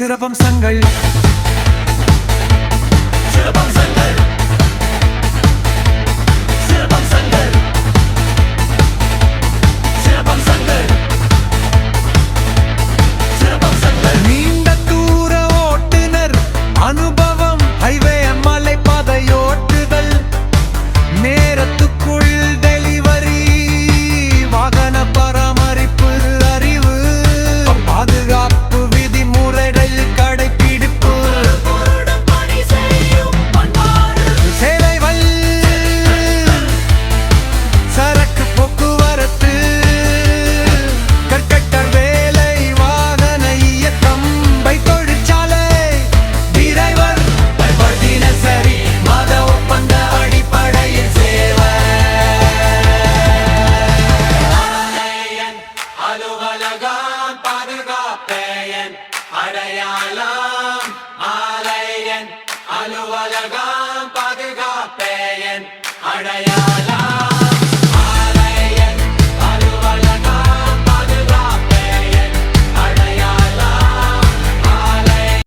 சிறப்பம்சங்கள். சிறப்பம்சங்கள். அலுவலகம் பாதுகாப்பேயன் அடையாள